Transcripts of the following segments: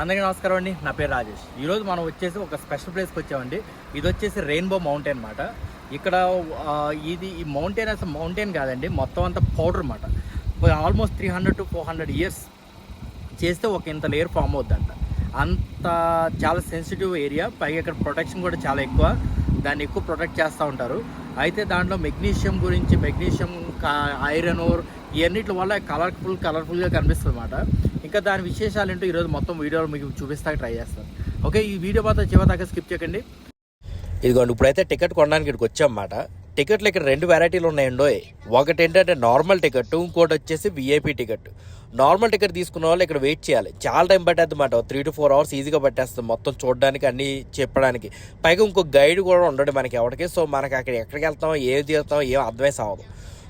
అందరికీ నమస్కారం అండి. నా పేరు రాజేష్. ఈరోజు మనం వచ్చేసి ఒక స్పెషల్ ప్లేస్కి వచ్చామండి. ఇది వచ్చేసి రెయిన్బో మౌంటైన్ అనమాట ఇక్కడ ఇది ఈ మౌంటైన్ అసలు మౌంటైన్ కాదండి. మొత్తం అంతా పౌడర్ అనమాట almost three hundred to four hundred years చేస్తే ఒక ఇంత లేయర్ ఫామ్ అవుద్దంట. అంత చాలా సెన్సిటివ్ ఏరియా. పైగా ఇక్కడ ప్రొటెక్షన్ కూడా చాలా ఎక్కువ. దాన్ని ఎక్కువ ప్రొటెక్ట్ చేస్తూ ఉంటారు. అయితే దాంట్లో మెగ్నీషియం గురించి మెగ్నీషియం ఐరన్ ఓర్ ఇవన్నిటి వల్ల కలర్ఫుల్ కలర్ఫుల్గా కనిపిస్తుంది అనమాట ఇంకా దాని విశేషాలు ఏంటో ఈరోజు మొత్తం వీడియోలో మీకు చూపిస్తాక ట్రై చేస్తాను. ఓకే ఈ వీడియో మాత్రం చివరి దాకా స్కిప్ చేయకండి. ఇదిగోండి ఇప్పుడైతే టికెట్ కొనడానికి ఇక్కడికి వచ్చామన్నమాట టికెట్లు ఇక్కడ రెండు వెరైటీలు ఉన్నాయండో ఒకటి ఏంటంటే నార్మల్ టికెట్ ఇంకోటి వచ్చేసి విఐపీ టికెట్. నార్మల్ టికెట్ తీసుకున్న వాళ్ళు ఇక్కడ వెయిట్ చేయాలి. చాలా టైం పట్టేది మాట త్రీ టు ఫోర్ అవర్స్ ఈజీగా పట్టేస్తుంది మొత్తం చూడడానికి అన్నీ చెప్పడానికి. పైగా ఇంకో గైడ్ కూడా ఉండడు మనకి ఎవరికి సో మనకి అక్కడ ఎక్కడికి వెళ్తామో ఏం తీస్తామో ఏం అడ్వైస్ అవ్వదు.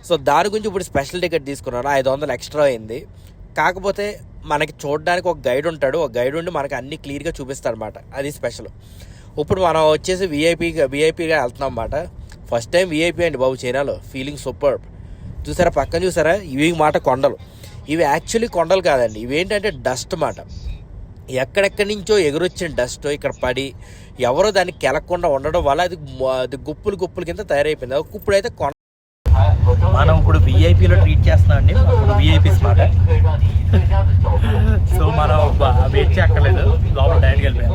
సో దాని గురించి ఇప్పుడు స్పెషల్ టికెట్ తీసుకున్నాను. ఐదు వందలు ఎక్స్ట్రా అయింది. కాకపోతే మనకి చూడడానికి ఒక గైడ్ ఉంటాడు. ఒక గైడ్ ఉండి మనకి అన్ని క్లియర్గా చూపిస్తాడు అనమాట అది స్పెషల్. ఇప్పుడు మనం వచ్చేసి విఐపీగా విఐపీగా వెళ్తున్నాం అన్నమాట. ఫస్ట్ టైం విఐపీ అండి బాబు చైనాలో. ఫీలింగ్ సూపర్ చూసారా? పక్కన చూసారా? ఇవి మాట కొండలు. ఇవి యాక్చువల్లీ కొండలు కాదండి. ఇవి ఏంటంటే డస్ట్ మాట. ఎక్కడెక్కడి నుంచో ఎగురొచ్చిన డస్ట్ ఇక్కడ పడి ఎవరో దాన్ని కెలకుండా ఉండడం వల్ల అది అది గుప్పులు గుప్పులు కింద తయారైపోయింది. ఇప్పుడైతే కొండ మనం ఇప్పుడు విఐపీలో ట్రీట్ చేస్తున్నాం అండి. విఐపీస్ మాట. సో మనం వెయిట్ చేయక్కర్లేదు. లోపల డైరెక్ట్గా వెళ్ళిపోయాం.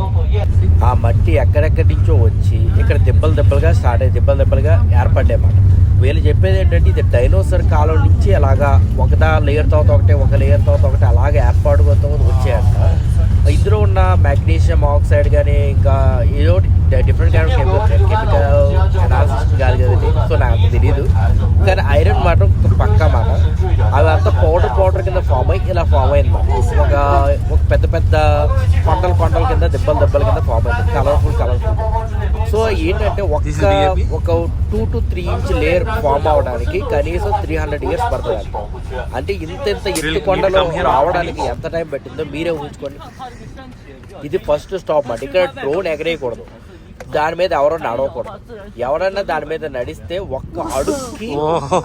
ఆ మట్టి ఎక్కడెక్కడి నుంచో వచ్చి ఇక్కడ దెబ్బలు దెబ్బలుగా స్టార్ట్ అయ్యి దెబ్బలు దెబ్బలుగా ఏర్పడ్డాయన్నమాట. వీళ్ళు చెప్పేది ఏంటంటే ఇది డైనోసర్ కాలం నుంచి అలాగా ఒకదా లేయర్ తర్వాత ఒకటి ఒక లేయర్ తర్వాత ఒకటి అలాగే ఏర్పాటు వచ్చాయంట. ఇందులో ఉన్న మ్యాగ్నీషియం ఆక్సైడ్ కానీ ఇంకా ఏదో different kind chemical chemical analysis కాదు కదండి. సో నాకు తెలియదు కానీ ఐరన్ మాత్రం పక్కా మాట. అవి అంతా పౌడర్ పౌడర్ కింద ఫామ్ అయ్యి ఇలా ఫామ్ అయింది. ఒక ఒక పెద్ద పెద్ద పంటలు పంటల కింద దెబ్బలు దెబ్బల కింద ఫామ్ అయింది కలర్ఫుల్ కలర్ఫుల్ సో ఏంటంటే ఒక్క ఒక two to three inch layer form అవడానికి కనీసం త్రీ హండ్రెడ్ ఇయర్స్ పడుతుంది అంట అంటే ఇంత ఇంత ఎత్తు కొండలో రావడానికి ఎంత టైం పట్టిందో మీరే ఊహించుకోండి. ఇది ఫస్ట్ స్టాప్ మాట ఇక్కడ డ్రోన్ ఎగరేయకూడదు. దాని మీద ఎవరో నడవకూడదు. ఎవరన్నా దాని మీద నడిస్తే ఒక్క అడుగుకి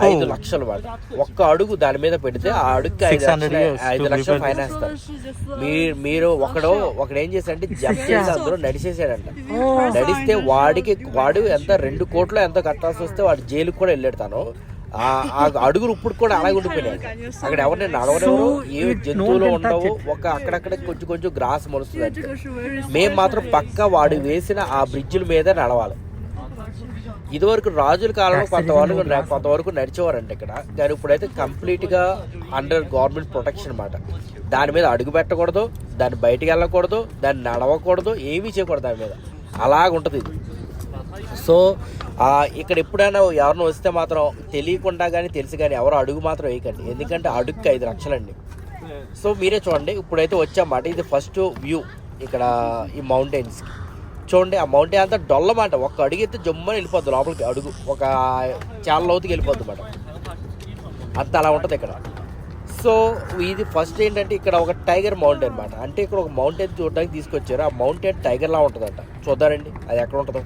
ఐదు లక్షలు మాట ఒక్క అడుగు దాని మీద పెడితే ఆ అడుగుకి ఐదు లక్షలు ఐదు లక్షలు ఫైన్ వేస్తారు మీరు మీరు ఒకడు ఒకడు ఏం చేశాడంటే జంప్ చేసి అందరూ నడిచేసాడంట నడిస్తే వాడికి వాడు ఎంత రెండు కోట్లు ఎంత కట్టాల్సి వస్తే వాడు జైలుకి కూడా వెళ్ళాడు తను. ఆ ఆ అడుగులు ఇప్పుడు కూడా అలాగే ఉండిపోయినాయి. అక్కడ ఎవరిని నడవనెవరు ఏ జంతువులు ఉండవు ఒక అక్కడక్కడ కొంచెం కొంచెం గ్రాస్ మొలుస్తుంది మేము మాత్రం పక్క వాడు వేసిన ఆ బ్రిడ్జిల మీద నడవాలి. ఇదివరకు రాజుల కాలంలో కొంతవరకు కొంతవరకు నడిచేవారంట ఇక్కడ. కానీ ఇప్పుడైతే కంప్లీట్గా అండర్ గవర్నమెంట్ ప్రొటెక్షన్ అన్నమాట. దాని మీద అడుగు పెట్టకూడదు దాన్ని బయటికి వెళ్ళకూడదు దాన్ని నడవకూడదు ఏమీ చేయకూడదు దాని మీద. అలాగుంటది ఇది. సో ఇక్కడ ఎప్పుడైనా ఎవరిని వస్తే మాత్రం తెలియకుండా కానీ తెలిసి కానీ ఎవరు అడుగు మాత్రం వేయకండి. ఎందుకంటే అడుగుకి ఐదు లక్షలండి. సో మీరే చూడండి. ఇప్పుడైతే వచ్చామాట ఇది ఫస్ట్ వ్యూ ఇక్కడ ఈ మౌంటైన్స్ చూడండి ఆ మౌంటైన్ అంతా డొల్లమాట. ఒక్క అడుగు అయితే జమ్మని వెళ్ళిపోద్ది లోపలికి అడుగు. ఒక చాలా లోతుకి వెళ్ళిపోద్ది అన్నమాట అంత అలా ఉంటుంది ఇక్కడ. సో ఇది ఫస్ట్ ఏంటంటే ఇక్కడ ఒక టైగర్ మౌంటైన్ అనమాట అంటే ఇక్కడ ఒక మౌంటైన్ చూడడానికి తీసుకొచ్చారు. ఆ మౌంటైన్ టైగర్లా ఉంటుందంట. చూద్దారండి అది ఎక్కడ ఉంటుందో.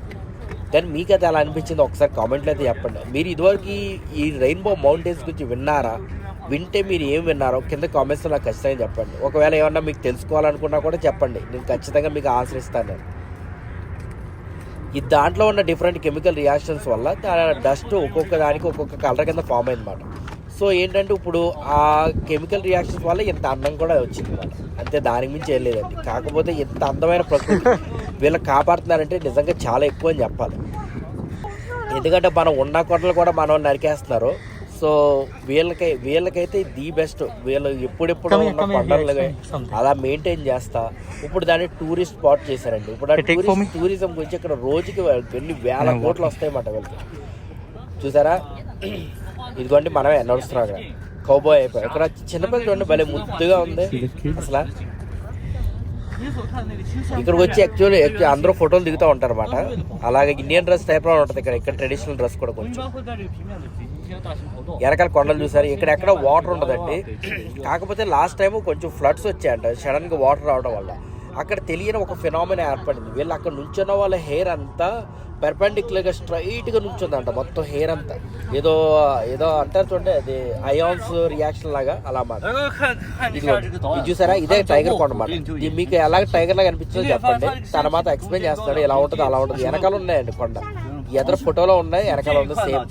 కానీ మీకు అయితే అలా అనిపించింది ఒకసారి కామెంట్లో అయితే చెప్పండి. మీరు ఇదివరకు ఈ- ఈ రెయిన్బో మౌంటైన్స్ గురించి విన్నారా? వింటే మీరు ఏం విన్నారో కింద కామెంట్స్లో నాకు ఖచ్చితంగా చెప్పండి. ఒకవేళ ఏమన్నా మీకు తెలుసుకోవాలనుకున్నా కూడా చెప్పండి. నేను ఖచ్చితంగా మీకు ఆన్సర్ ఇస్తాను నేను. ఈ దాంట్లో ఉన్న డిఫరెంట్ కెమికల్ రియాక్షన్స్ వల్ల డస్ట్ ఒక్కొక్క దానికి ఒక్కొక్క కలర్ కింద ఫామ్ అయిందన్నమాట. సో ఏంటంటే ఇప్పుడు ఆ కెమికల్ రియాక్షన్స్ వల్ల ఇంత అందం కూడా వచ్చింది అంతే దానికి మించి ఏం లేదండి కాకపోతే ఇంత అందమైన ప్రకృతి వీళ్ళకి కాపాడుతున్నారంటే నిజంగా చాలా ఎక్కువ అని చెప్పాలి. ఎందుకంటే మనం ఉన్న కొండలు కూడా మనం నరికేస్తున్నారు. సో వీళ్ళకై వీళ్ళకైతే ది బెస్ట్. వీళ్ళు ఎప్పుడెప్పుడు ఉన్న కొండలు అలా మెయింటైన్ చేస్తా. ఇప్పుడు దాన్ని టూరిస్ట్ స్పాట్ చేశారండి. ఇప్పుడు టూరిజం గురించి ఇక్కడ రోజుకి ఎన్ని వేల కోట్లు వస్తాయన్నమాట వీళ్ళకి. చూసారా? ఇదిగోండి మనమే నడుస్తున్నాం అక్కడ కౌబాయ్ అయిపోయి ఇక్కడ చిన్నపిల్లలు చూడండి భలే ముద్దుగా ఉంది. అసలు. ఇక్కడికి వచ్చి యాక్చువల్లీ అందరూ ఫోటోలు దిగుతూ ఉంటారు అనమాట అలాగే ఇండియన్ డ్రెస్ టైప్లో ఉంటుంది ఇక్కడ. ఇక్కడ ట్రెడిషనల్ డ్రెస్ కూడా కొంచెం. వెనకాల కొండలు చూసారు. ఇక్కడ ఎక్కడ వాటర్ ఉండదండి. కాకపోతే లాస్ట్ టైం కొంచెం ఫ్లడ్స్ వచ్చాయంట. సడన్గా వాటర్ రావడం వల్ల. అక్కడ తెలియని ఒక ఫినామినా ఏర్పడింది. వీళ్ళు అక్కడ నుంచున్న వాళ్ళ హెయిర్ అంతా పెర్పెండిక్యులర్గా స్ట్రైట్గా నుంచుందంట మొత్తం హెయిర్ అంతా. ఏదో ఏదో అంటారు చూడండి అది అయాన్స్ రియాక్షన్ లాగా అలా మాట. ఇది చూసారా? ఇదే టైగర్ కొండ మాట. మీకు ఎలాగ టైగర్ లాగా అనిపించిందో చెప్పండి. తన మాత ఎక్స్ప్లెయిన్ చేస్తాడు. ఎలా ఉంటుంది అలా ఉంటుంది. వెనకాల ఉన్నాయండి కొండ. ఎదురు ఫోటోలో ఉన్నాయి వెనకాల ఉంది సేమ్.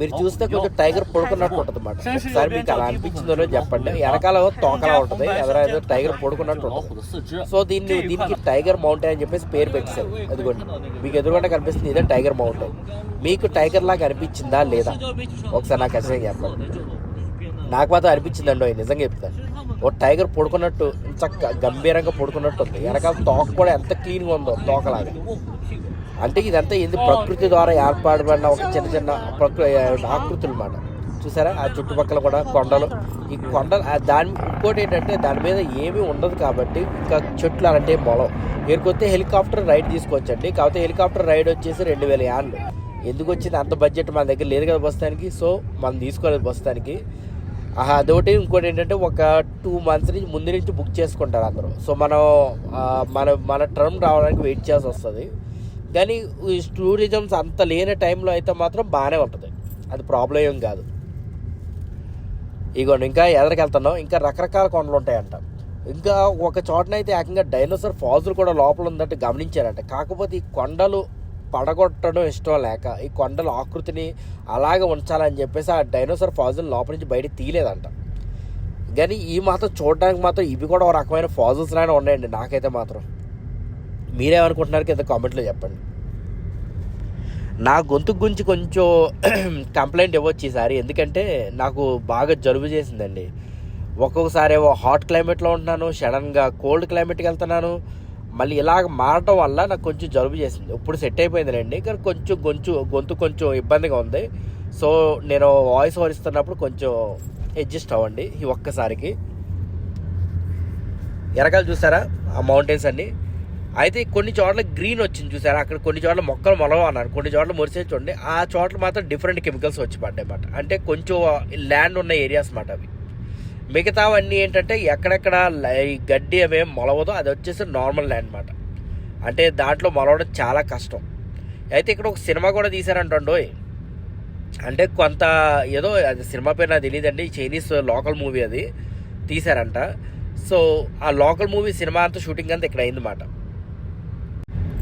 మీరు చూస్తే కొంచెం టైగర్ పడుకున్నట్టు ఉంటుంది అన్నమాట ఒకసారి మీకు అలా అనిపించిందో చెప్పండి. వెనకాల తోకలా ఉంటుంది ఎదరా ఏదో టైగర్ పడుకున్నట్టు ఉంటుంది. సో దీన్ని దీనికి టైగర్ మౌంటైన్ అని చెప్పేసి పేరు పెట్టేశారు అదిగోండి. మీకు ఎదురుగొండ కనిపిస్తుంది ఇదే టైగర్ మౌంటైన్. మీకు టైగర్ లాగా అనిపించిందా లేదా? ఒకసారి నాకు ఖచ్చితంగా చెప్పండి. నాకు మాత్రం అనిపించిందండి నిజంగా చెప్తాను. ఓ టైగర్ పడుకున్నట్టు చక్కగా గంభీరంగా పడుకున్నట్టు ఉంది. వెనకాల తోక కూడా ఎంత క్లీన్గా ఉందో తోకలాగా. అంటే ఇదంతా ఇది ప్రకృతి ద్వారా ఏర్పడబడిన ఒక చిన్న చిన్న ప్రకృతి ఆకృతులు అన్నమాట. చూసారా? ఆ చుట్టుపక్కల కూడా కొండలు. ఈ కొండలు దాని ఇంకోటి ఏంటంటే దాని మీద ఏమీ ఉండదు కాబట్టి ఇంకా చెట్లు అలాంటి మొలం ఎరుకొస్తే హెలికాప్టర్ రైడ్ తీసుకోవచ్చండి కాకపోతే హెలికాప్టర్ రైడ్ వచ్చేసి రెండు వేల యాన్లు. ఎందుకు వచ్చింది? అంత బడ్జెట్ మన దగ్గర లేదు కదా బస్తానికి సో మనం తీసుకోలేదు ప్రస్తుతానికి. అదొకటి. ఇంకోటి ఏంటంటే ఒక టూ మంత్స్ నుంచి ముందు నుంచి బుక్ చేసుకుంటారు అందరూ. సో మనం మన మన టర్మ్ రావడానికి వెయిట్ చేయాల్సి వస్తుంది. కానీ ఈ టూరిజమ్స్ అంత లేని టైంలో అయితే మాత్రం బాగానే ఉంటుంది. అది ప్రాబ్లం ఏం కాదు. ఇగోండి ఇంకా ఎదరికెళ్తున్నాం ఇంకా రకరకాల కొండలు ఉంటాయంట. ఇంకా ఒక చోటనైతే ఏకంగా డైనోసార్ ఫాజులు కూడా లోపల ఉందంటే గమనించారంట. కాకపోతే ఈ కొండలు పడగొట్టడం ఇష్టం లేక ఈ కొండల ఆకృతిని అలాగే ఉంచాలని చెప్పేసి ఆ డైనోసార్ ఫాజులు లోపల నుంచి బయట తీయలేదంట. కానీ ఈ మాత్రం చూడడానికి మాత్రం ఇవి కూడా ఒక రకమైన ఫాజుల్స్ లానే ఉన్నాయండి నాకైతే మాత్రం. మీరేమనుకుంటున్నారు కింద కామెంట్లో చెప్పండి. నా గొంతు గురించి కొంచెం కంప్లైంట్ ఇవ్వచ్చు ఈసారి. ఎందుకంటే నాకు బాగా జలుబు చేసిందండి. ఒక్కొక్కసారి ఏవో హాట్ క్లైమేట్లో ఉంటున్నాను సడన్గా కోల్డ్ క్లైమేట్కి వెళ్తున్నాను. మళ్ళీ ఇలాగ మారటం వల్ల నాకు కొంచెం జలుబు చేసింది. ఇప్పుడు సెట్ అయిపోయిందిలేండి కానీ కొంచెం గొంతు గొంతు కొంచెం ఇబ్బందిగా ఉంది. సో నేను వాయిస్ ఓవర్ ఇస్తున్నప్పుడు కొంచెం అడ్జస్ట్ అవ్వండి ఈ ఒక్కసారికి. ఎరకాలు చూసారా ఆ మౌంటైన్స్ అన్ని. అయితే కొన్ని చోట్ల గ్రీన్ వచ్చింది చూసారు? అక్కడ కొన్ని చోట్ల మొక్కలు మొలవ అన్నారు కొన్ని చోట్ల మురిసే చూడండి. ఆ చోట్ల మాత్రం డిఫరెంట్ కెమికల్స్ వచ్చి పడ్డాయి అన్నమాట. అంటే కొంచెం ల్యాండ్ ఉన్న ఏరియాస్ మాట అవి. మిగతావన్నీ ఏంటంటే ఎక్కడెక్కడ గడ్డి అవేం మొలవదో అది వచ్చేసి నార్మల్ ల్యాండ్ అనమాట అంటే దాంట్లో మొలవడం చాలా కష్టం. అయితే ఇక్కడ ఒక సినిమా కూడా తీశారంటండోయ్ అంటే కొంత ఏదో అది సినిమా పేరు నాకు తెలియదండి. చైనీస్ లోకల్ మూవీ అది తీశారంట. సో ఆ లోకల్ మూవీ సినిమా అంతా షూటింగ్ అంతా ఇక్కడ అయిందన్నమాట.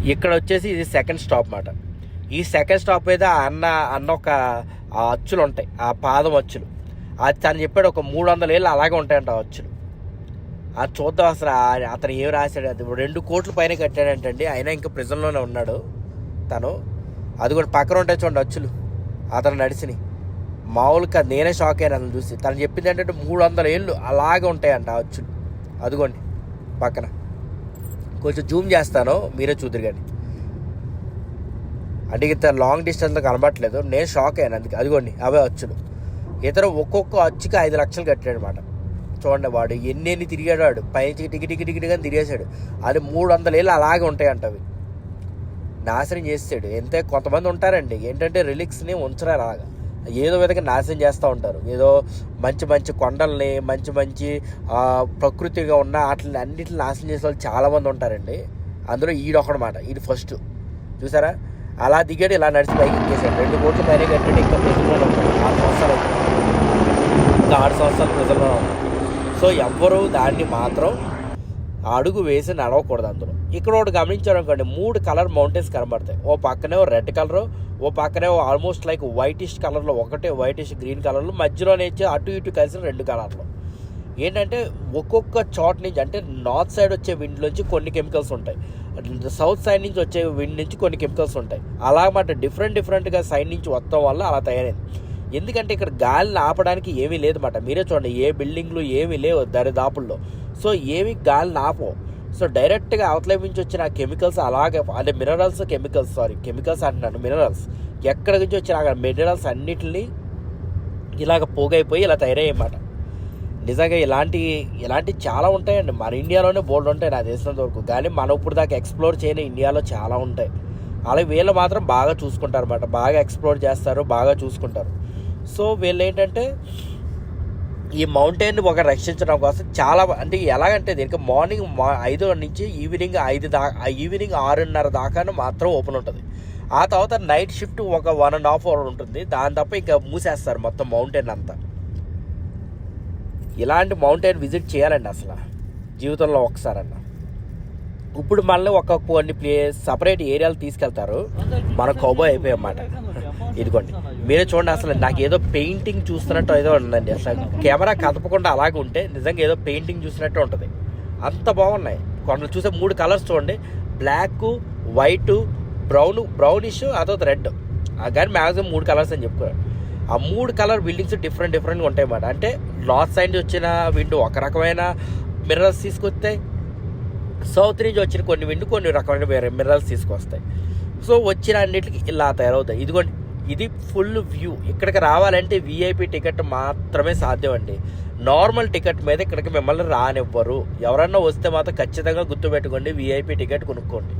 ఇక్కడ వచ్చేసి ఇది సెకండ్ స్టాప్ మాట. ఈ సెకండ్ స్టాప్ మీద అన్న అన్న ఒక అచ్చులు ఉంటాయి. ఆ పాదం అచ్చులు. అది తను చెప్పాడు ఒక మూడు వందల ఏళ్ళు అలాగే ఉంటాయంట ఆ అచ్చులు. అది చూద్దాం అసలు ఆ- అతను ఏం రాశాడు. అది రెండు కోట్ల పైన కట్టాడంటండి. అయినా ఇంకా ప్రిజన్లోనే ఉన్నాడు తను. అది కూడా పక్కన ఉంటాయి చూడండి అచ్చులు. అతను నడిచిని. మామూలుగా నేనే షాక్ అయ్యాను అతను చూసి. తను చెప్పింది ఏంటంటే మూడు వందల ఏళ్ళు అలాగే ఉంటాయంట ఆ అచ్చులు. అదిగోండి పక్కన. కొంచెం జూమ్ చేస్తాను మీరే చూద్దరు కానీ. అంటే ఇంత లాంగ్ డిస్టెన్స్లో కనబడట్లేదు నేను షాక్ అయ్యాను అందుకే. అదిగోండి అవే అచ్చులు. ఇతర ఒక్కొక్క అచ్చుకి ఐదు లక్షలు కట్టాడు అనమాట చూడండి వాడు ఎన్ని ఎన్ని తిరిగాడు వాడు పైకి టికి టికి టికి టికి తిరిగేశాడు. అది మూడు వందల ఏళ్ళు అలాగే ఉంటాయంట అవి. నాశనం చేస్తాడు ఎంతే కొంతమంది ఉంటారండి. ఏంటంటే రిలిక్స్ని ఉంచరు అలాగా. ఏదో విధంగా నాశనం చేస్తూ ఉంటారు. ఏదో మంచి మంచి కొండల్ని మంచి మంచి ప్రకృతిగా ఉన్న వాటిని అన్నిటిని నాశనం చేసే వాళ్ళు చాలామంది ఉంటారండి. అందులో ఈడొకడమాట ఇది ఫస్ట్ చూసారా? అలా దిగాడు ఇలా నడిచి పైకి ఎక్కేసాడు. రెండు కోట్ల పైన కట్టాడు ఇంకా ప్రజల్లో ఉంటాడు ఆరు సంవత్సరాలు ఇంకా ఆరు సంవత్సరాలు ప్రజల్లో ఉన్నాడు సో ఎవ్వరూ దాన్ని మాత్రం అడుగు వేసి నడవకూడదు అందులో. ఇక్కడ ఒకటి గమనించారు అనుకోండి మూడు కలర్ మౌంటైన్స్ కనబడతాయి. ఓ పక్కనే రెడ్ కలర్ ఓ పక్కనే ఆల్మోస్ట్ లైక్ వైటిష్ కలర్లో ఒకటే వైటిష్ గ్రీన్ కలర్లో మధ్యలోనే వచ్చి అటు ఇటు కలిసిన రెండు కలర్లు. ఏంటంటే ఒక్కొక్క చోట నుంచి అంటే నార్త్ సైడ్ వచ్చే విండ్ నుంచి కొన్ని కెమికల్స్ ఉంటాయి. సౌత్ సైడ్ నుంచి వచ్చే విండ్ నుంచి కొన్ని కెమికల్స్ ఉంటాయి. అలా మాట డిఫరెంట్ డిఫరెంట్గా సైడ్ నుంచి వస్తాం వల్ల అలా తయారైంది. ఎందుకంటే ఇక్కడ గాలిని ఆపడానికి ఏమీ లేదన్నమాట. మీరే చూడండి ఏ బిల్డింగ్లు ఏమీ లేవు దరిదాపుల్లో. సో ఏమి గాలిని ఆపవు. సో డైరెక్ట్గా అవతల నుంచి వచ్చిన కెమికల్స్ అలాగే అంటే మినరల్స్ కెమికల్స్ సారీ కెమికల్స్ అంటున్నాను మినరల్స్. ఎక్కడి నుంచి వచ్చిన మినరల్స్ అన్నిటిని ఇలాగ పోగైపోయి ఇలా తయారయ్యమాట నిజంగా ఇలాంటి ఇలాంటి చాలా ఉంటాయండి. మన ఇండియాలోనే బోర్డు ఉంటాయి నాకు తెలిసినంత వరకు. కానీ మనం ఇప్పుడు దాకా ఎక్స్ప్లోర్ చేయని ఇండియాలో చాలా ఉంటాయి. అలాగే వీళ్ళు మాత్రం బాగా చూసుకుంటారు అనమాట బాగా ఎక్స్ప్లోర్ చేస్తారు బాగా చూసుకుంటారు. సో వీళ్ళు ఏంటంటే ఈ మౌంటైన్ ఒక రక్షించడం కోసం చాలా అంటే ఎలాగంటే దీనికి మార్నింగ్ మా ఐదు నుంచి ఈవినింగ్ ఐదు దాకా ఈవినింగ్ ఆరున్నర దాకా మాత్రం ఓపెన్ ఉంటుంది. ఆ తర్వాత నైట్ షిఫ్ట్ ఒక వన్ అండ్ హాఫ్ అవర్ ఉంటుంది. దాని తప్ప ఇంకా మూసేస్తారు మొత్తం మౌంటైన్ అంతా. ఇలాంటి మౌంటైన్ విజిట్ చేయాలండి అసలు. జీవితంలో ఒకసారన్న ఇప్పుడు మళ్ళీ ఒక కొన్ని ప్లేస్ సపరేట్ ఏరియాలు తీసుకెళ్తారు. మన కౌబాయ్ అన్నమాట. ఇదిగోండి. మీరే చూడండి అసలు నాకు ఏదో పెయింటింగ్ చూస్తున్నట్టు ఏదో ఉందండి. అసలు కెమెరా కదపకుండా అలాగే ఉంటే నిజంగా ఏదో పెయింటింగ్ చూసినట్టు ఉంటుంది. అంత బాగున్నాయి. కొండలు చూసే మూడు కలర్స్ చూడండి. బ్లాక్ వైట్ బ్రౌన్ బ్రౌనిష్ అదొక రెడ్. కానీ మ్యాక్సిమం మూడు కలర్స్ అని చెప్పుకోరు ఆ మూడు కలర్ బిల్డింగ్స్ డిఫరెంట్ డిఫరెంట్గా ఉంటాయి అన్నమాట. అంటే నార్త్ సైడ్ వచ్చిన విండు ఒక రకమైన మిర్రర్స్ తీసుకొస్తాయి. సౌత్ నుంచి వచ్చిన కొన్ని విండు కొన్ని రకమైన వేరే మిర్రర్స్ తీసుకొస్తాయి. సో వచ్చిన అన్నిటికి ఇలా తయారవుతాయి. ఇదిగోండి ఇది ఫుల్ వ్యూ ఇక్కడికి రావాలంటే విఐపి టికెట్ మాత్రమే సాధ్యం అండి నార్మల్ టికెట్ మీద ఇక్కడికి మిమ్మల్ని రానివ్వరు. ఎవరన్నా వస్తే మాత్రం ఖచ్చితంగా గుర్తుపెట్టుకోండి విఐపి టికెట్ కొనుక్కోండి.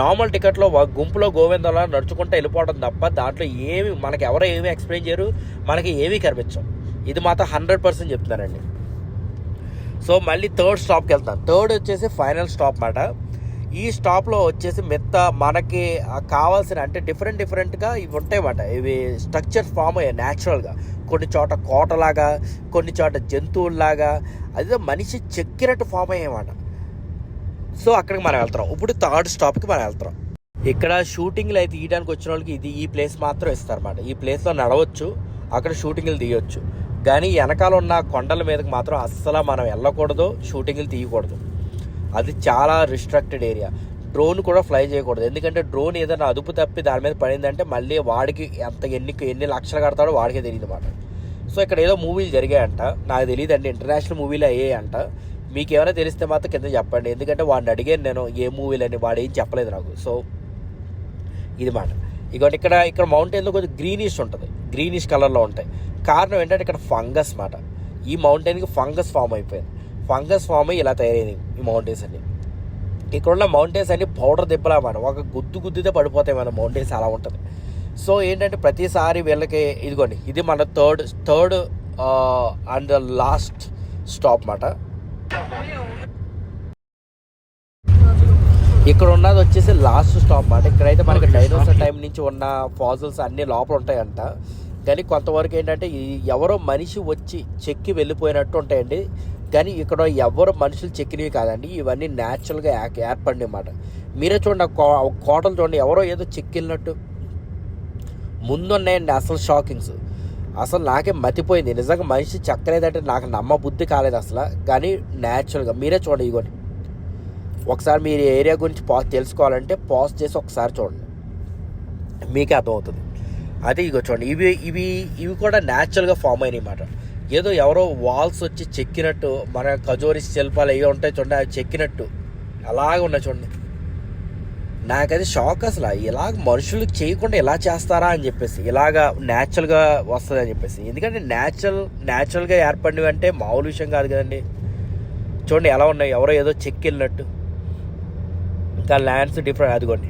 నార్మల్ టికెట్లో గుంపులో గోవిందలా నడుచుకుంటూ వెళ్ళిపోవడం తప్ప దాంట్లో ఏమి మనకి ఎవరో ఏమి ఎక్స్ప్లెయిన్ చేయరు. మనకి ఏమీ కనిపించం ఇది మాత్రం హండ్రెడ్ పర్సెంట్ చెప్తున్నానండి సో మళ్ళీ థర్డ్ స్టాప్కి వెళ్తాను థర్డ్ వచ్చేసి ఫైనల్ స్టాప్ మాట. ఈ స్టాప్లో వచ్చేసి మెత్త మనకి కావాల్సిన అంటే డిఫరెంట్ డిఫరెంట్గా ఇవి ఉంటాయన్నమాట. ఇవి స్ట్రక్చర్స్ ఫామ్ అయ్యాయి న్యాచురల్గా కొన్ని చోట కోటలాగా కొన్ని చోట జంతువుల్లాగా అదే మనిషి చెక్కినట్టు ఫామ్ అయ్యాయన్నమాట. సో అక్కడికి మనం వెళ్తున్నాం. ఇప్పుడు థర్డ్ స్టాప్కి మనం వెళ్తున్నాం. ఇక్కడ షూటింగ్లు అయితే తీయడానికి వచ్చిన వాళ్ళకి ఇది ఈ ప్లేస్ మాత్రం ఇస్తారన్నమాట. ఈ ప్లేస్లో నడవచ్చు అక్కడ షూటింగ్లు తీయొచ్చు. కానీ వెనకాల ఉన్న కొండల మీదకి మాత్రం అస్సలు మనం వెళ్ళకూడదు షూటింగ్లు తీయకూడదు. అది చాలా రిస్ట్రక్టెడ్ ఏరియా డ్రోన్ కూడా ఫ్లై చేయకూడదు. ఎందుకంటే డ్రోన్ ఏదైనా అదుపు తప్పి దాని మీద పడిందంటే మళ్ళీ వాడికి ఎంత ఎన్ని ఎన్ని లక్షలు కడతాడో వాడికే తెలియదు అన్నమాట సో ఇక్కడ ఏదో మూవీలు జరిగాయంట. నాకు తెలియదు అండి ఇంటర్నేషనల్ మూవీలు అయ్యాయంట. మీకు ఏమైనా తెలిస్తే మాత్రం కింద చెప్పండి. ఎందుకంటే వాడిని అడిగాను నేను ఏ మూవీలు అని వాడు ఏం చెప్పలేదు నాకు. సో ఇది మాట. ఇక ఇక్కడ ఇక్కడ మౌంటైన్లో కొంచెం గ్రీనిష్ ఉంటుంది. గ్రీనిష్ కలర్లో ఉంటాయి. కారణం ఏంటంటే ఇక్కడ ఫంగస్ మాట. ఈ మౌంటైన్కి ఫంగస్ ఫామ్ అయిపోయింది. ఫంగస్ ఫామ్ అయ్యి ఇలా తయారైంది ఈ మౌంటైన్స్ అన్ని. ఇక్కడ ఉన్న మౌంటైన్స్ అన్ని పౌడర్ దెబ్బలా మన ఒక గుద్దు గుద్దితే పడిపోతాయి మన మౌంటైన్స్ అలా ఉంటుంది. సో ఏంటంటే ప్రతిసారి వీళ్ళకి ఇదిగోండి ఇది మన third third and last stop మాట. ఇక్కడ ఉన్నది వచ్చేసి లాస్ట్ స్టాప్ మాట. ఇక్కడైతే మనకి డైనోసర్ టైం నుంచి ఉన్న ఫాజల్స్ అన్ని లోపల ఉంటాయంట. కానీ కొంతవరకు ఏంటంటే ఎవరో మనిషి వచ్చి చెక్కి వెళ్ళిపోయినట్టు ఉంటాయండి. కానీ ఇక్కడ ఎవరు మనుషులు చెక్కినవి కాదండి ఇవన్నీ న్యాచురల్గా ఏర్పడినమాట మీరే చూడండి ఆ కో- కోటలు చూడండి ఎవరో ఏదో చెక్కినట్టు ముందున్నాయండి అసలు షాకింగ్స్ అసలు నాకే మతిపోయింది. నిజంగా మనిషి చెక్కలేదంటే నాకు నమ్మ బుద్ధి కాలేదు అసలు. కానీ న్యాచురల్గా మీరే చూడండి ఇగోండి ఒకసారి మీరు ఏరియా గురించి పాస్ తెలుసుకోవాలంటే పాస్ చేసి ఒకసారి చూడండి. మీకే అర్థమవుతుంది. అదే ఇగో చూడండి ఇవి ఇవి ఇవి కూడా న్యాచురల్గా ఫామ్ అయినాయి అన్నమాట ఏదో ఎవరో వాల్స్ వచ్చి చెక్కినట్టు మన కజోరి శిల్పాలు ఏవి ఉంటాయి చూడండి అవి చెక్కినట్టు. అలాగ ఉన్నాయి చూడండి. నాకది షాక్ అసలు. ఇలాగ మనుషులు చేయకుండా ఇలా చేస్తారా అని చెప్పేసి ఇలాగా న్యాచురల్గా వస్తుంది అని చెప్పేసి. ఎందుకంటే న్యాచురల్ న్యాచురల్గా ఏర్పడినవి అంటే మామూలు విషయం కాదు కదండి. చూడండి ఎలా ఉన్నాయి. ఎవరో ఏదో చెక్కిళ్ళినట్టు. ఇంకా ల్యాండ్స్ డిఫరెంట్ అదిగోండి.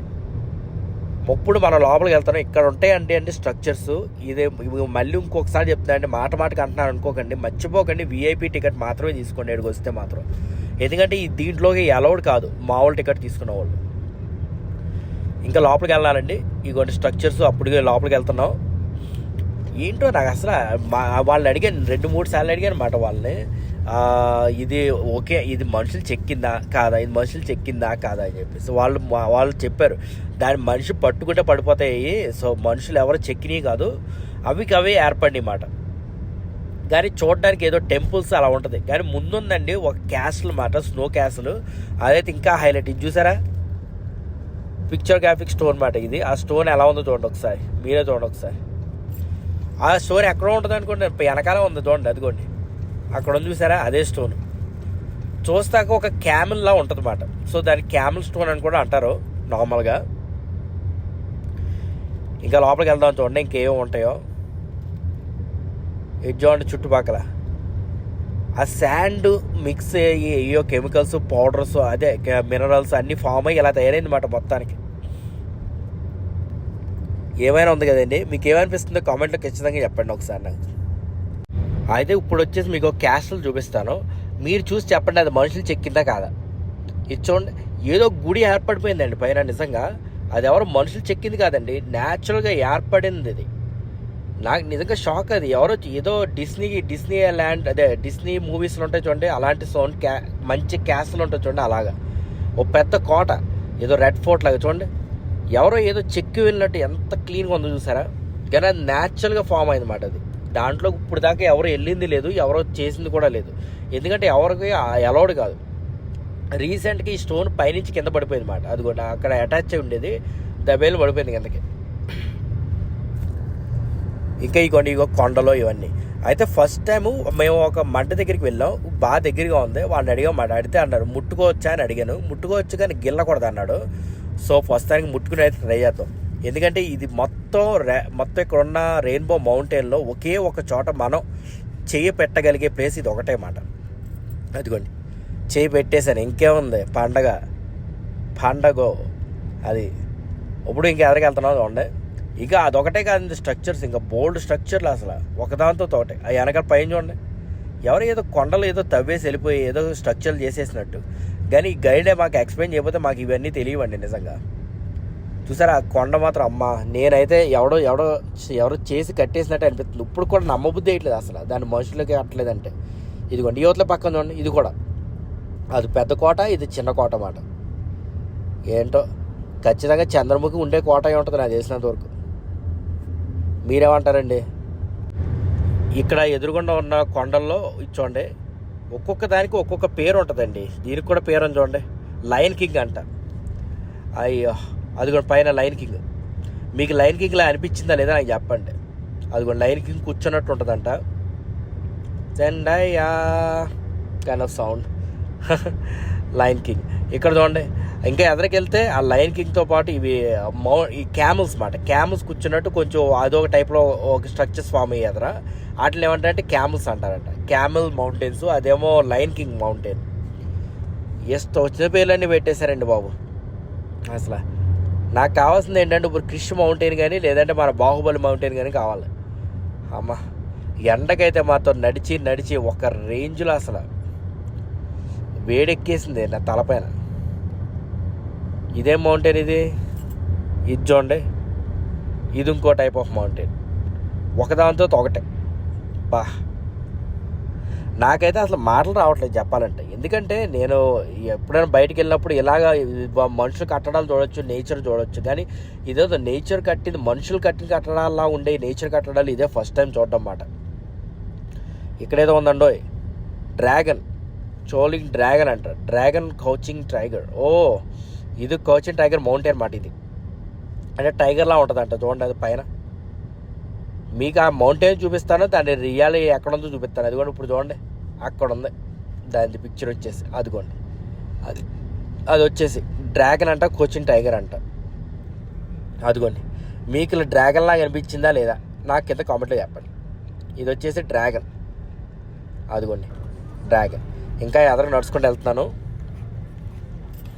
ఇప్పుడు మనం లోపలికి వెళ్తాం ఇక్కడ ఉంటాయండి అండి స్ట్రక్చర్స్ ఇదే మళ్ళీ ఇంకొకసారి చెప్తానండి మాట మాటకి అంటున్నారు అనుకోకండి మర్చిపోకండి. వీఐపీ టికెట్ మాత్రమే తీసుకోండి ఇక్కడికి వస్తే మాత్రం. ఎందుకంటే ఈ దీంట్లోకి అలౌడ్ కాదు మామూలు టికెట్ తీసుకున్న వాళ్ళు. ఇంకా లోపలికి వెళ్ళాలండి. ఇగోండి స్ట్రక్చర్స్ అప్పుడు లోపలికి వెళ్తున్నాం. ఏంటో నాకు అసలు మా వాళ్ళని అడిగాను రెండు మూడు సార్లు అడిగాను అనమాట వాళ్ళని. ఇది ఓకే ఇది మనుషులు చెక్కిందా కాదా ఇది మనుషులు చెక్కిందా కాదా అని చెప్పేసి వాళ్ళు మా- వాళ్ళు చెప్పారు. దాని మనిషి పట్టుకుంటే పడిపోతాయి. సో మనుషులు ఎవరు చెక్కినవి కాదు. అవికి అవే ఏర్పడినాయి మాట. కానీ చూడడానికి ఏదో టెంపుల్స్ అలా ఉంటుంది. కానీ ముందుందండి ఒక క్యాస్ల్ మాట స్నో క్యాస్ల్ అదైతే ఇంకా హైలైట్. ఇది చూసారా? పిక్చర్ గ్రాఫిక్ స్టోన్ మాట ఇది. ఆ స్టోన్ ఎలా ఉందో చూడండి ఒకసారి. మీరే చూడండి ఒకసారి. ఆ స్టోన్ ఎక్కడ ఉంటుంది అనుకోండి. వెనకాల ఉంది చూడండి అదిగోండి. అక్కడ ఉంది చూసారా? అదే స్టోన్. చూస్తాక ఒక క్యామిల్లా ఉంటుంది అన్నమాట సో దాన్ని క్యామిల్ స్టోన్ అని కూడా అంటారు నార్మల్గా. ఇంకా లోపలికి వెళ్దాం చూడండి ఇంకేమో ఉంటాయో. ఇది చూడండి చుట్టుపక్కల. ఆ శాండ్ మిక్స్ అయ్యి అయ్యో కెమికల్స్ పౌడర్స్ అదే మినరల్స్ అన్ని ఫామ్ అయ్యి ఇలా తయారైంది మాట మొత్తానికి. ఏమైనా ఉంది కదండి? మీకు ఏమనిపిస్తుందో కామెంట్లో ఖచ్చితంగా చెప్పండి ఒకసారి నాకు. అయితే ఇప్పుడు వచ్చేసి మీకు క్యాస్టల్ చూపిస్తాను. మీరు చూసి చెప్పండి అది మనుషులు చెక్కిందా కాదా? ఇది చూడండి ఏదో గుడి ఏర్పడిపోయిందండి పైన నిజంగా. అది ఎవరు మనుషులు చెక్కింది కాదండి. న్యాచురల్గా ఏర్పడింది ఇది నాకు నిజంగా షాక్ అది. ఎవరో ఏదో డిస్నీ డిస్నీ ల్యాండ్ అదే డిస్నీ మూవీస్లో ఉంటాయి చూడండి. అలాంటి సౌండ్ క్యా మంచి క్యాస్లు ఉంటాయి చూడండి అలాగా. ఓ పెద్ద కోట. ఏదో రెడ్ ఫోర్ట్ లాగా చూడండి. ఎవరో ఏదో చెక్కి వెళ్ళినట్టు ఎంత క్లీన్గా ఉందో చూసారా? కానీ అది న్యాచురల్గా ఫామ్ అయింది అన్నమాట అది. దాంట్లో ఇప్పుడు దాకా ఎవరు వెళ్ళింది లేదు. ఎవరో చేసింది కూడా లేదు. ఎందుకంటే ఎవరికి అలౌడ్ కాదు. రీసెంట్గా ఈ స్టోన్ పైనుంచి కింద పడిపోయింది అనమాట అది కూడా అక్కడ అటాచ్ అయి ఉండేది దబేలు పడిపోయింది కిందకి. ఇంకా ఈ కొండ ఇగో కొండలో ఇవన్నీ. అయితే ఫస్ట్ టైం మేము ఒక మంట దగ్గరికి వెళ్ళాం బాగా దగ్గరగా ఉంది వాళ్ళని అడిగాం మాట అడిగితే అన్నారు ముట్టుకోవచ్చా అని అడిగాను. ముట్టుకోవచ్చు కానీ గిల్లకూడదు అన్నాడు. సో ఫస్ట్ టైం ముట్టుకుని అయితే ట్రై చేద్దాం. ఎందుకంటే ఇది మొత్తం రే మొత్తం ఇక్కడ ఉన్న రెయిన్బో మౌంటైన్లో ఒకే ఒక చోట మనం చేయి పెట్టగలిగే ప్లేస్ ఇది ఒకటే మాట. అదిగోండి. చేయి పెట్టేశాను. ఇంకేముంది పండగ. పండగో. అది. ఇప్పుడు ఇంకెదరికి వెళ్తున్నావు చూడండి. ఇక అదొకటే కాదు స్ట్రక్చర్స్ ఇంకా బోల్డ్ స్ట్రక్చర్లు అసలు. ఒకదాంతో తోటే. ఆ వెనకాల పైన చూడండి. ఎవరు ఏదో కొండలు ఏదో తవ్వేసి వెళ్ళిపోయి ఏదో స్ట్రక్చర్లు చేసేసినట్టు. కానీ ఈ గైడే మాకు ఎక్స్ప్లెయిన్ చేయకపోతే మాకు ఇవన్నీ తెలియవండి నిజంగా. చూసారా? ఆ కొండ మాత్రం అమ్మ. నేనైతే ఎవడో ఎవడో ఎవరో చేసి కట్టేసినట్టు అనిపిస్తుంది. ఇప్పుడు కూడా నమ్మబుద్ధి వేయట్లేదు అసలు. దాని మనుషులకి అట్లేదంటే ఇదిగోండి యువతల పక్కన చూడండి. ఇది కూడా. అది పెద్ద కోట ఇది చిన్న కోట అన్నమాట. ఏంటో ఖచ్చితంగా చంద్రముఖి ఉండే కోట ఉంటుంది నాకు తెలిసినంత వరకు. మీరేమంటారండి? ఇక్కడ ఎదురుగుండా ఉన్న కొండల్లో చూడండి ఒక్కొక్క దానికి ఒక్కొక్క పేరు ఉంటుందండి. దీనికి కూడా పేరు ఉంది చూడండి లయన్ కింగ్ అంట. అయ్యో అదిగోండి పైన లయన్ కింగ్. మీకు లయన్ కింగ్లా అనిపించిందా లేదా నాకు చెప్పండి. అదిగోండి లయన్ కింగ్ కూర్చున్నట్టు ఉంటుందంట. చెండయ్యా kind of sound lion king. ఇక్కడ చూడండి ఇంకా ఎదరికి వెళ్తే ఆ లయన్ కింగ్తో పాటు ఇవి మౌ ఈ క్యామల్స్ మాట. క్యామల్స్ కూర్చున్నట్టు కొంచెం అదొక టైప్లో ఒక స్ట్రక్చర్స్ ఫామ్ అయ్యి ఎదర వాటిని ఏమంటారంటే క్యామల్స్ అంటారంట. క్యామల్ మౌంటైన్స్ అదేమో లయన్ కింగ్ మౌంటైన్. ఎస్ట్ వచ్చిన పేర్లన్నీ పెట్టేశారండి బాబు. అసలు నాకు కావాల్సింది ఏంటంటే ఇప్పుడు క్రిష్ మౌంటైన్ కానీ లేదంటే మన బాహుబలి మౌంటైన్ కానీ కావాలి. అమ్మ ఎండకైతే మాతో నడిచి నడిచి ఒక రేంజ్లో అసలు వేడెక్కేసింది నా తలపైన. ఇదేం మౌంటైన్ ఇది? ఇది చూడండి. ఇది ఇంకో టైప్ ఆఫ్ మౌంటైన్ ఒకదాంతో ఒకటే. బా. నాకైతే అసలు మాటలు రావట్లేదు చెప్పాలంటే. ఎందుకంటే నేను ఎప్పుడైనా బయటికి వెళ్ళినప్పుడు ఇలాగా మనుషులు కట్టడాలు చూడొచ్చు నేచర్ చూడొచ్చు. కానీ ఇదేదో నేచర్ కట్టింది మనుషులు కట్టిన కట్టడాలా ఉండే నేచర్ కట్టడాలు ఇదే ఫస్ట్ టైం చూడడం అన్నమాట. ఇక్కడేదో ఉందండో డ్రాగన్ చోలింగ్ డ్రాగన్ అంట డ్రాగన్ కౌచింగ్ టైగర్. ఓ ఇది కౌచింగ్ టైగర్ మౌంటైన్ మాట ఇది. అంటే టైగర్లా ఉంటుందంట చూడండి అది పైన. మీకు ఆ మౌంటైన్ చూపిస్తాను దాని రియాలిటీ ఎక్కడ ఉందో చూపిస్తాను. అది కూడా ఇప్పుడు చూడండి. అక్కడ ఉంది దాని పిక్చర్ వచ్చేసి అదిగోండి. అది అది వచ్చేసి డ్రాగన్ అంట కోచింగ్ టైగర్ అంట. అదిగోండి. మీకు ఇలా డ్రాగన్ లాగా అనిపించిందా లేదా? నాకు కింద కామెంట్లో చెప్పండి. ఇది వచ్చేసి డ్రాగన్. అదిగోండి. డ్రాగన్. ఇంకా ఎదరకు నడుచుకుంటూ వెళ్తున్నాను.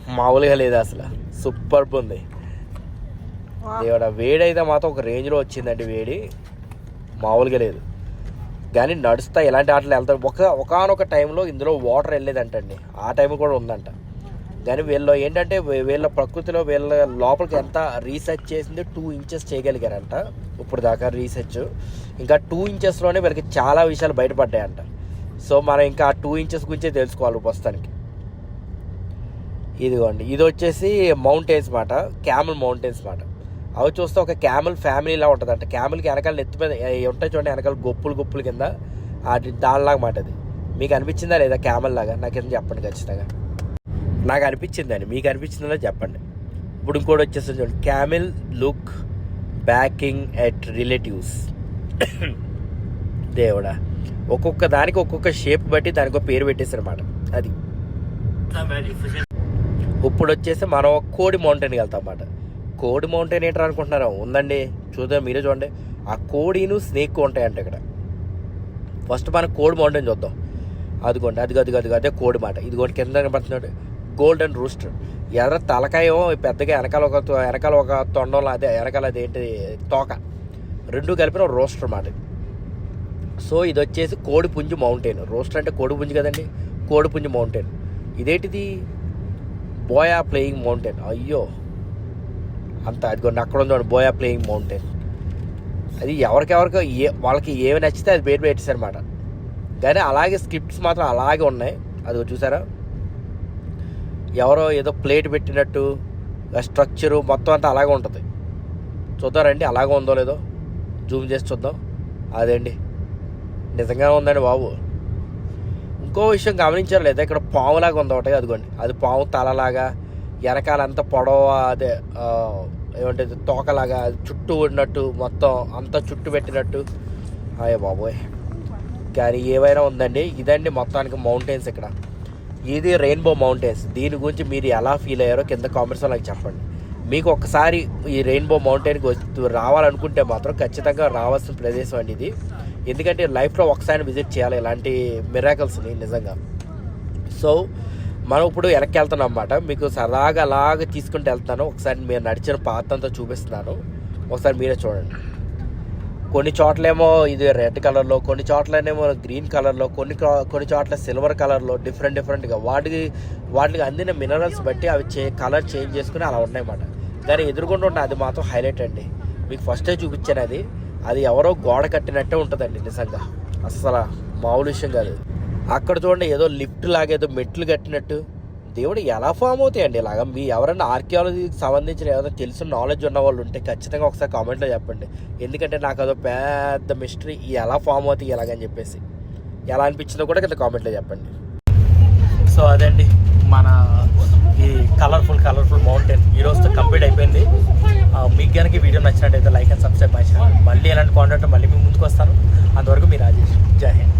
మామూలుగా లేదు అసలు. సూపర్ ఉంది. దేవుడా వేడి అయితే మాత్రం ఒక రేంజ్లో వచ్చిందండి వేడి. మామూలుగా లేదు. కానీ నడుస్తా ఎలాంటి ఆటలు వెళ్తారు? ఒక ఒకనొక టైంలో ఇందులో వాటర్ వెళ్ళేదంటండి ఆ టైం కూడా ఉందంట. కానీ వీళ్ళు ఏంటంటే వీళ్ళ ప్రకృతిలో వీళ్ళ లోపలికి ఎంత రీసెర్చ్ చేసింది టూ ఇంచెస్ చేయగలిగారంట. ఇప్పుడు దాకా రీసెర్చ్ ఇంకా టూ ఇంచెస్లోనే వీళ్ళకి చాలా విషయాలు బయటపడ్డాయంట. సో మనం ఇంకా ఆ టూ ఇంచెస్ గురించే తెలుసుకోవాలి ప్రస్తుతానికి. ఇదిగోండి ఇది వచ్చేసి మౌంటైన్స్ మాట క్యామల్ మౌంటైన్స్ మాట. అవి చూస్తే ఒక క్యామల్ ఫ్యామిలీలా ఉంటుంది అంట క్యామల్కి వెనకాల నెత్తి మీద ఉంటాయి చూడండి వెనకాల గొప్పులు గొప్పులు కింద అది దానిలాగా మాట అది మీకు అనిపించిందా లేదా క్యామల్ లాగా? నాకు ఏం చెప్పండి ఖచ్చితంగా. నాకు అనిపించిందండి మీకు అనిపించిందో చెప్పండి. ఇప్పుడు ఇంకోటి వచ్చేసి చూడండి camel look backing at relatives దేవుడా. ఒక్కొక్క దానికి ఒక్కొక్క షేప్ బట్టి దానికి ఒక పేరు పెట్టేసారనమాట అది. ఇప్పుడు వచ్చేసి మనం కోడి మౌంటైన్కి వెళ్తాం అనమాట కోడి మౌంటైన్ ఏంటారు అనుకుంటున్నారా? ఉందండి. చూద్దాం మీరే చూడండి. ఆ కోడిను స్నేక్ ఉంటాయంట ఇక్కడ. ఫస్ట్ మనం కోడి మౌంటైన్ చూద్దాం. అదిగోండి అది అది అది అదే కోడి మాట. ఇదిగోండి కింద కనబడుతున్నాడు గోల్డెన్ రూస్టర్ ఎర్ర తలకాయో పెద్దగా వెనకాల ఒక వెనకాల ఒక తొండంలో అదే వెనకాల అదేంటి తోక. రెండు కలిపిన రోస్టర్ మాట సో ఇది వచ్చేసి కోడిపుంజు మౌంటైన్ రోస్టర్ అంటే కోడిపుంజు కదండి? కోడిపుంజు మౌంటైన్ ఇదేంటిది? బోయా ప్లేయింగ్ మౌంటైన్ అయ్యో! అంత అదిగోండి అక్కడ ఉందండి బోయా ప్లేయింగ్ మౌంటైన్ అది ఎవరికెవరికి ఏ వాళ్ళకి ఏమి నచ్చితే అది పేరు పెట్టేశారన్నమాట. కానీ అలాగే స్క్రిప్ట్స్ మాత్రం అలాగే ఉన్నాయి. అది చూసారా? ఎవరో ఏదో ప్లేట్ పెట్టినట్టు స్ట్రక్చరు మొత్తం అంతా అలాగే ఉంటుంది. చూద్దారండి అలాగే ఉందో లేదో? జూమ్ చేసి చూద్దాం. అదేండి నిజంగా ఉందండి బాబు. ఇంకో విషయం గమనించారు లేదా? ఇక్కడ పాములాగా ఉంది ఒకటి అదిగోండి. అది పాము తలలాగా వెనకాలంతా పొడవ అదే ఏమంటే తోకలాగా చుట్టూ ఉన్నట్టు మొత్తం అంతా చుట్టు పెట్టినట్టు. అయ్యే బాబోయ్. కానీ ఏమైనా ఉందండి. ఇదండి మొత్తానికి మౌంటైన్స్ ఇక్కడ. ఇది రెయిన్బో మౌంటైన్స్. దీని గురించి మీరు ఎలా ఫీల్ అయ్యారో కింద కామెంట్స్లో నాకు చెప్పండి. మీకు ఒకసారి ఈ రెయిన్బో మౌంటైన్కి వస్తూ రావాలనుకుంటే మాత్రం ఖచ్చితంగా రావాల్సిన ప్రదేశం అండి ఇది. ఎందుకంటే లైఫ్లో ఒకసారి విజిట్ చేయాలి ఇలాంటి మిరాకల్స్ని నిజంగా. సో మనం ఇప్పుడు వెనక్కి వెళ్తున్నాం అన్నమాట. మీకు సరదాగా అలాగ తీసుకుంటూ వెళ్తాను ఒకసారి మీరు నడిచిన పాత అంతా చూపిస్తున్నాను. ఒకసారి మీరే చూడండి. కొన్ని చోట్లేమో ఇది రెడ్ కలర్లో కొన్ని చోట్లనేమో గ్రీన్ కలర్లో కొన్ని కొన్ని చోట్ల సిల్వర్ కలర్లో డిఫరెంట్ డిఫరెంట్గా వాటికి వాటికి అందిన మినరల్స్ బట్టి అవి చే కలర్ చేంజ్ చేసుకుని అలా ఉన్నాయన్నమాట దాన్ని ఎదుర్కొంటుంటే అది మాత్రం హైలైట్ అండి. మీకు ఫస్టే చూపించాను అది. అది ఎవరో గోడ కట్టినట్టే ఉంటుందండి నిజంగా. అస్సలు మామూలు విషయం కాదు. అక్కడ చూడండి ఏదో లిఫ్ట్ లాగా ఏదో మెట్లు కట్టినట్టు. దేవుడు ఎలా ఫామ్ అవుతాయండి ఇలాగ? మీ ఎవరైనా ఆర్కియాలజీకి సంబంధించిన ఏదైనా తెలిసిన నాలెడ్జ్ ఉన్న వాళ్ళు ఉంటే ఖచ్చితంగా ఒకసారి కామెంట్లో చెప్పండి. ఎందుకంటే నాకు అదో పెద్ద మిస్టరీ ఎలా ఫామ్ అవుతాయి ఎలాగని చెప్పేసి. ఎలా అనిపించిందో కూడా కింద కామెంట్లో చెప్పండి. సో అదండి మన ఈ కలర్ఫుల్ కలర్ఫుల్ మౌంటైన్ ఈ రోజుతో కంప్లీట్ అయిపోయింది. మీకు కనుక వీడియో నచ్చినట్టయితే like and subscribe my channel మళ్ళీ ఇలాంటి కాంటెంట్ మళ్ళీ మీ ముందుకు వస్తాను. అంతవరకు మీరు రాజేష్. జై హింద్.